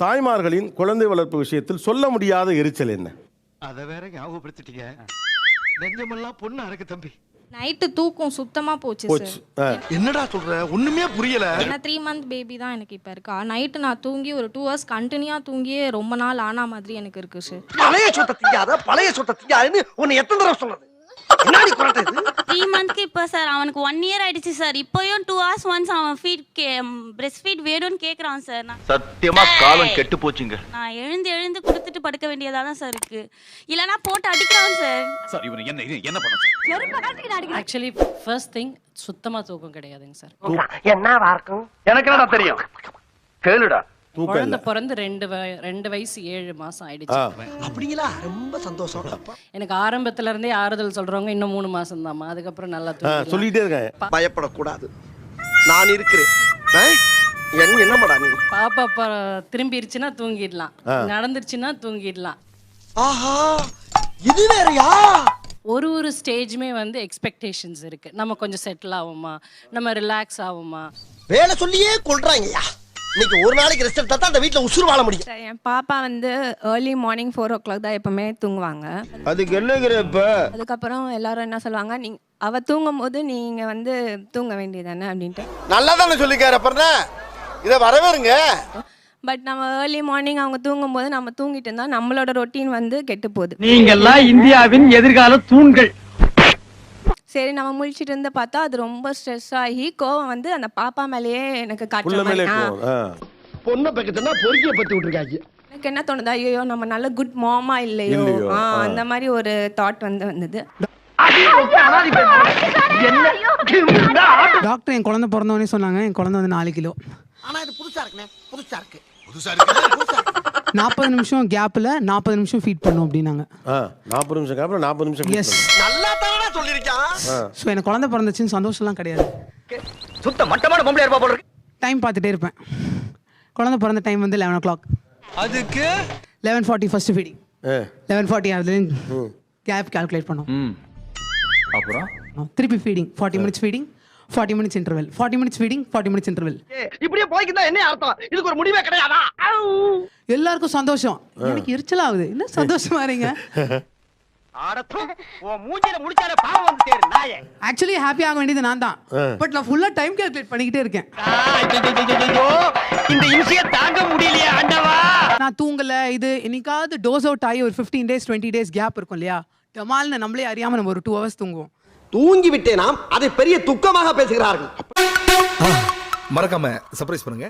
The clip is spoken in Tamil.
தாய்மார்களின் குழந்தை வளர்ப்பு விஷயத்தில் சொல்ல முடியாத எரிச்சல் என்ன? அத வேற ஞாபகப்படுத்திட்டீங்க. நெஞ்சமெல்லாம் பொண்ணு அறக்கு தம்பி. நைட்டு தூக்கம் சுத்தமா போச்சு போச்சு. என்னடா சொல்ற? ஒண்ணுமே புரியல. ஏன்னா த்ரீ மந்த் பேபி தான் எனக்கு இப்போ இருக்கா? நைட்டு நான் தூங்கி ஒரு டூ ஹவர்ஸ் கண்டினியூவா தூங்கியே ரொம்ப நாள் ஆனா மாதிரி எனக்கு இருக்கு சார் பழைய சொத்தை திங்காத பழைய சொத்தை திங்காதுன்னு உன்னை எத்தனை தடவை இது? த்ரீ மந்த்க்கு இப்போ சார் அவனுக்கு ஒன் இயர் ஆயிடுச்சு சார் இப்போயும் டூ ஹவர்ஸ் ஒன்ஸ் அவன் ஃபீட் கே பிரெஸ்ட் ஃபீட் வேணும்னு கேட்குறான் சார் நான் சத்தியமா காலம் கெட்டு போச்சுங்க. நான் எழுந்து எழுந்து கொடுத்துட்டு படுக்க வேண்டியதா தான் சார் இருக்கு. இல்லைன்னா போட்டு அடிக்கிறான் சார் சார் இவன் என்ன இது என்ன பண்ண சார் ஆக்சுவலி ஃபர்ஸ்ட் திங் சுத்தமா தூக்கம் கிடையாதுங்க சார் என்னவா இருக்கும்? எனக்கு என்னடா தெரியும்? கேளுடா. குழந்தை பிறந்து ரெண்டு வய- ரெண்டு வயசு ஏழு மாசம். ஆயிடுச்சு. அப்படிங்களா? ரொம்ப சந்தோஷம். எனக்கு ஆரம்பத்துல இருந்தே ஆறுதல் சொல்றவங்க இன்னும் மூணு மாசம் அதுக்கப்புறம் நல்லா ஆ, தூங்கிடலாம். இருக்கேன் பயப்படக்கூடாது. நான் இருக்கிறேன். ஆ? என்ன என்னமாடா நீ? பாப்பா ப- திரும்பிருச்சுன்னா தூங்கிடலாம். நடந்துருச்சுன்னா தூங்கிடலாம். ஆஹா! இது வேறயா? ஒரு ஒரு ஸ்டேஜுமே வந்து எக்ஸ்பெக்டேஷன்ஸ் இருக்கு. நம்ம கொஞ்சம் செட்டில் ஆகுமா? நம்ம ரிலாக்ஸ் ஆகுமா? வேலை சொல்லியே கொள்றாங்கய்யா இன்னைக்கு ஒரு நாளைக்கு ரெஸ்ட் எடுத்தா தான் அந்த வீட்டுல உசுறு வாழ முடியும். என் பாப்பா வந்து early morning four o'clock தான் எப்பவுமே தூங்குவாங்க. அதுக்கு என்னங்கிற இப்ப? அதுக்கப்புறம் எல்லாரும் என்ன சொல்லுவாங்க நீங்க அவ தூங்கும் போது நீங்க வந்து தூங்க வேண்டியதானே அப்படின்ட்டு. நல்லா தானே சொல்லிக்காரு அப்புறம் இதை வரவேறுங்க. பட் நம்ம ஏர்லி மார்னிங் அவங்க தூங்கும் போது நம்ம தூங்கிட்டு இருந்தா நம்மளோட ரொட்டீன் வந்து கெட்டு போகுது. நீங்கெல்லாம் இந்தியாவின் எதிர்கால தூண்கள். சரி நம்ம முழிச்சிட்டு இருந்து பார்த்தா அது ரொம்ப ஸ்ட்ரெஸ் ஆகி கோவம் வந்து அந்த பாப்பா மேலேயே எனக்கு காட்டுற மாதிரி. பொண்ணை பக்கத்துனா பொறுக்கிய பத்தி விட்டுருக்காங்க எனக்கு என்ன தோணுது? ஐயோ நம்ம நல்ல குட் மாமா இல்லையோ. அந்த மாதிரி ஒரு தாட் வந்து வந்தது. டாக்டர் என் குழந்தை பிறந்தவொடனே சொன்னாங்க என் குழந்தை வந்து நாலு கிலோ. ஆனா இது புதுசா இருக்குண்ணே புதுசா இருக்கு. நாற்பது நிமிஷம் கேப்ல நாற்பது நிமிஷம் ஃபீட் பண்ணும் அப்படின்னாங்க. நாற்பது நிமிஷம் அப்புறம் நாற்பது நிமிஷம் எஸ் நல்லா தானே சொல்லியிருக்கான் ஸோ எனக்கு குழந்தை பிறந்துச்சுன்னு சந்தோஷம்லாம் கிடையாது. சுத்த மட்டமான பொம்பளை இருப்பா போல டைம் பார்த்துட்டே இருப்பேன். குழந்தை பிறந்த டைம் வந்து லெவன் ஓ கிளாக் அதுக்கு eleven forty first feeding. Eleven forty அதுலேருந்து கேப் கால்குலேட் பண்ணோம். அப்புறம்? திருப்பி feeding forty minutes feeding forty minutes interval forty minutes feeding forty minutes interval இப்படியே போய்க்குதா என்ன அர்த்தம்? இதுக்கு ஒரு முடிவே கிடையாதா? எல்லாருக்கும் சந்தோஷம். எனக்கு எரிச்சலாகுது. என்ன சந்தோஷமா இருங்க ஆடத்தும் உன் மூஞ்சில முடிச்சாலே பாவம் வந்து சேரு நாயே ஆக்சுவலி ஹாப்பி ஆக வேண்டியது நான் தான். பட் நான் ஃபுல்லா டைம் கால்குலேட் பண்ணிக்கிட்டே இருக்கேன். இந்த இம்சைய தாங்க முடியலையே ஆண்டவா. நான் தூங்கல. இது என்னைக்காவது டோஸ் அவுட் ஆகி ஒரு fifteen days twenty days gap இருக்கும் இல்லையா? டமால்னு நம்மளே அறியாம நம்ம ஒரு டூ ஹவர்ஸ் தூங்குவோம். தூங்கி விட்டேனாம் அதை பெரிய துக்கமாக பேசுகிறார்கள். மறக்காம சர்ப்ரைஸ் பண்ணுங்க.